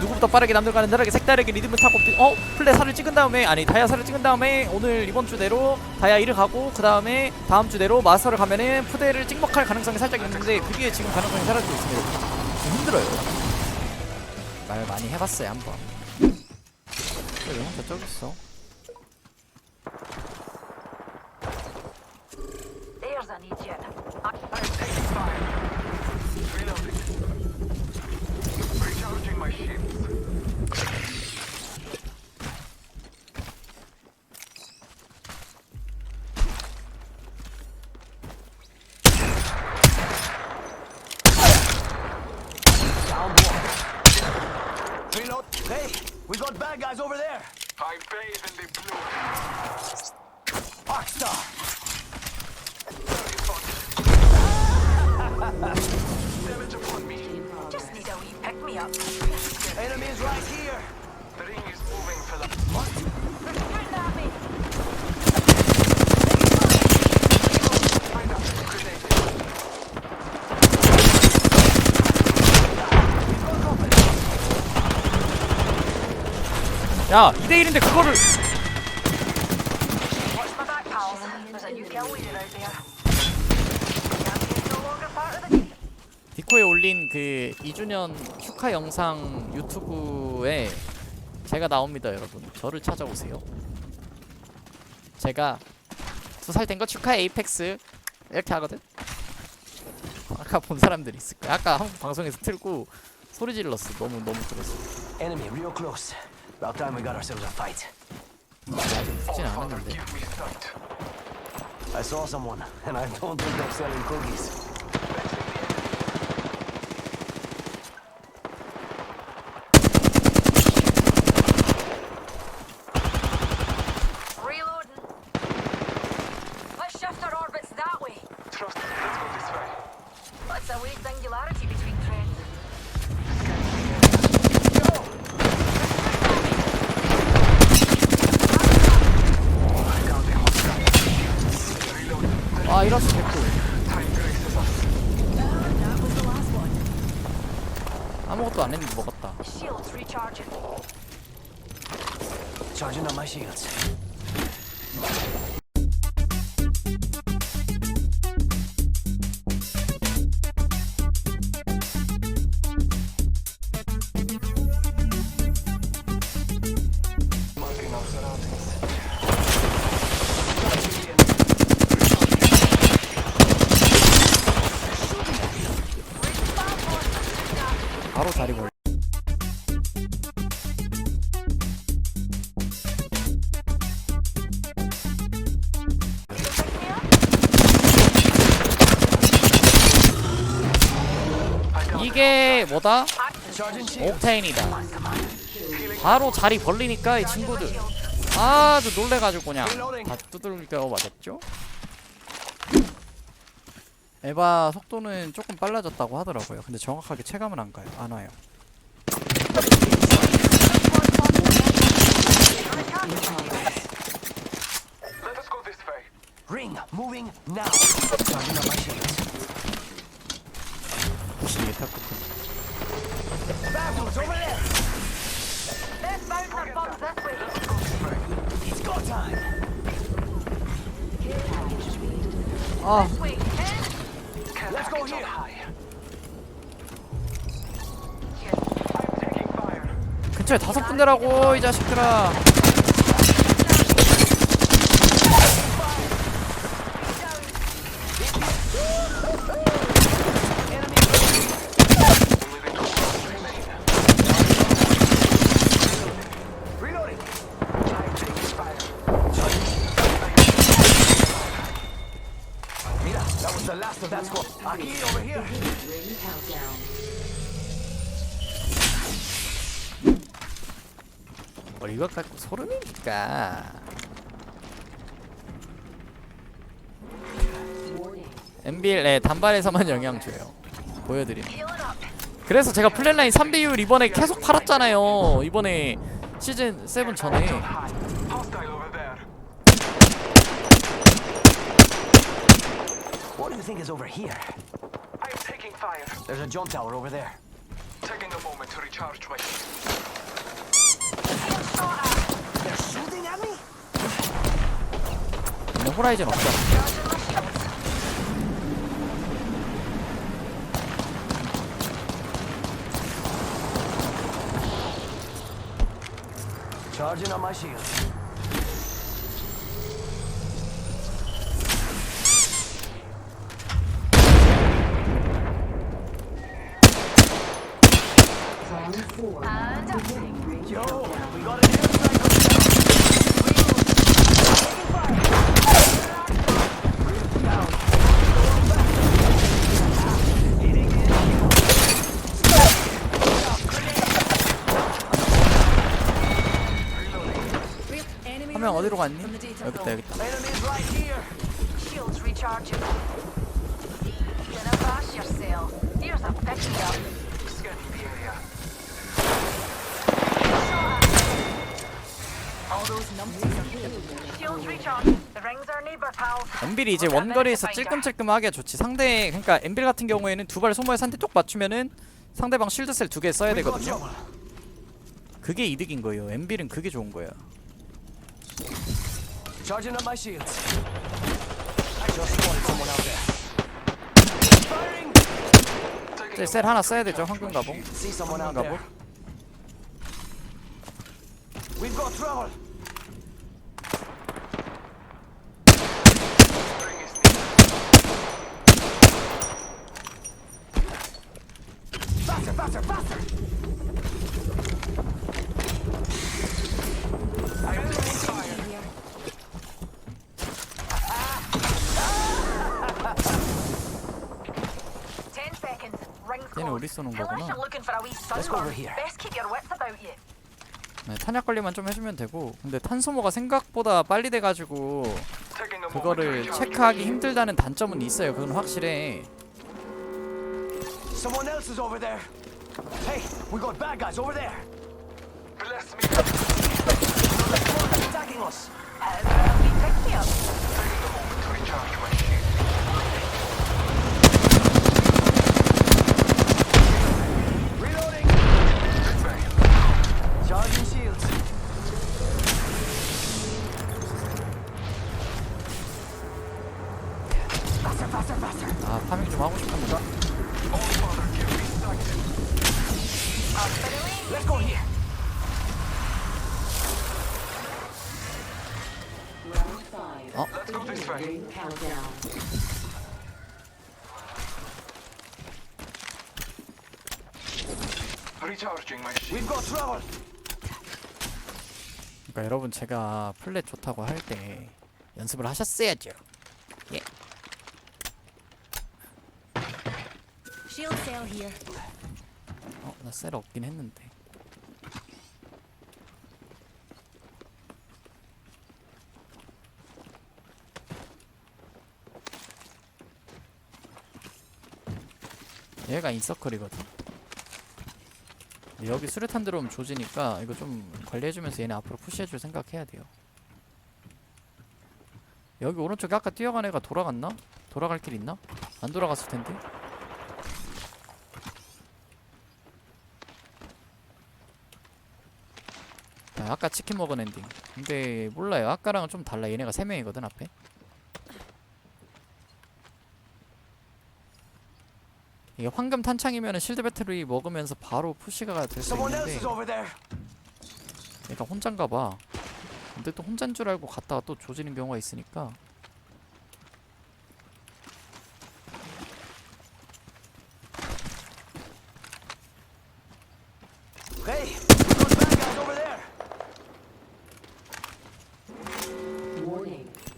누구보다 빠르게 남들과는 다르게 색다르게 리듬을 타고 비- 어 플레 살을 찍은 다음에 아니 다이아 살을 찍은 다음에 오늘 이번 주대로 다이아 1을 가고 그 다음에 다음 주대로 마스터를 가면은 푸대를 찍먹할 가능성이 살짝 있는데 그게 지금 가능성이 사라지고 있습니다. 좀 힘들어요. 말 많이 해봤어요 한번. 그래 저쪽 있어. Guys over there. I bathe in the blue. Rockstar. Damage upon me. Just need a wee pick me up. Enemies right here. The ring is moving, 야 2대 1인데 그거를. 디코에 올린 그 2주년 휴카 영상 유튜브에 제가 나옵니다 여러분. 저를 찾아오세요. 제가 두 살 된 거 축하 에이펙스 이렇게 하거든? 아까 본 사람들이 있을 거야. 아까 한국 방송에서 틀고 소리 질렀어. 너무 너무 들었어. About time we got ourselves a fight. I saw someone, and I don't think they're selling cookies. 아 last one. 아무것도 안 했는데 먹었다 Shields recharging. Charging on my shields. 이게 뭐다? 옥테인이다 바로 자리 벌리니까 이 친구들 아주 놀래가지고 그냥 다 두들겨 맞았죠? 에바 속도는 조금 빨라졌다고 하더라고요 근데 정확하게 체감은 안 가요 안 와요. Ring moving now. Fire. 근처에 다섯 군데라고 이 자식들아 이거 갖고 소름입니까 MBL 네, 단발에서만 영향 줘요 up. 그래서 제가 플랫라인 3배율 이번에 계속 팔았잖아요 이번에 시즌 7 전에 High. Hostile over there. What do you think is over here? I'm taking fire. There's a jump tower over there. Taking a moment to recharge my They're 호라이즌 없죠 Charging on my shield. And Yo, we got an airstrike on 한명 어디로 갔니? 여기 있다 여기 있다 Enemies right here. shields recharging. Gonna bash yourself. Here's a pick up. scanning the area. Shields recharging. The rings are neighbor pals. 엠빌이 이제 원거리에서 찔끔찔끔하게 좋지 상대 그러니까 엠빌 같은 경우에는 두 발 소모에서 한 대 쪽 맞추면은 상대방 쉴드셀 두 개 써야 되거든요. 그게 이득인 거예요 엠빌은 그게 좋은. Firing! 이제 셀 하나 써야 되죠 황금 가봉 황금. 가봉 We've got trouble. Ring is near. Faster, faster, faster! I am taking fire. Ten seconds. Rings 얘네 closed. 우리 쏘는 Tell us 거구나. you're looking for a wee Let's go over sunburn. here. Best keep your wits about you. 네, 탄약 관리만 좀 해주면 되고 근데 탄소모가 생각보다 빨리 돼가지고 그거를 체크하기 힘들다는 단점은 있어요 그건 확실해 Someone else is over there. Hey, we got bad guys over there. Bless me. Attacking us. About we pick you up? Taking a moment to recharge my shield. 아 파밍 좀 하고 five. 어? 그러니까 여러분 제가 플랫 좋다고 할 때 연습을 하셨어야죠 예 어, 나셀 없긴 했는데. 얘가 인서클이거든. 여기 수류탄 들어오면 조지니까 이거 좀 관리해주면서 얘네 앞으로 푸시해줄 생각해야 돼요. 여기 오른쪽에 아까 뛰어간 애가 돌아갔나? 돌아갈 길 있나? 안 돌아갔을 텐데. 아, 아까 치킨 먹은 엔딩. 근데 몰라요. 아까랑은 좀 달라. 얘네가 세 명이거든 앞에. 이게 황금 탄창이면 실드 배터리 먹으면서 바로 푸시가 될 수 있는데. 얘가 혼잔가 봐. 근데 또 혼잔 줄 알고 갔다가 또 조지는 경우가 있으니까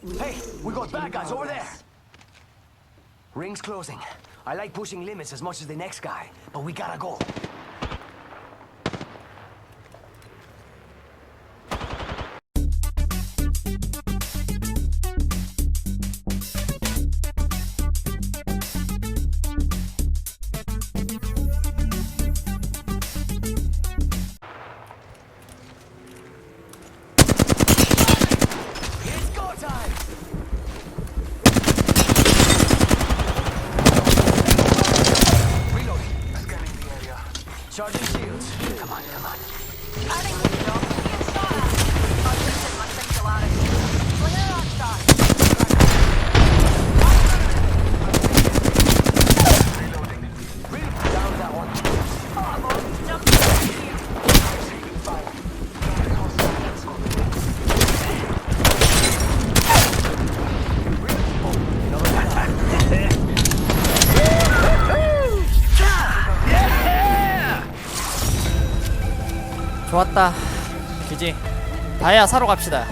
Hey, we got bad guys over there. Ring's closing. I like pushing limits as much as the next guy, but we gotta go. 좋았다. 기지. 다이아 사러 갑시다.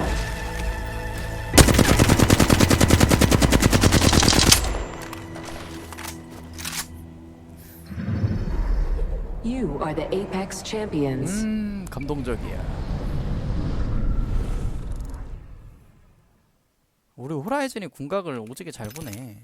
You are the Apex champions. 음 감동적이야. 우리 호라이즌이 궁각을 오지게 잘 보네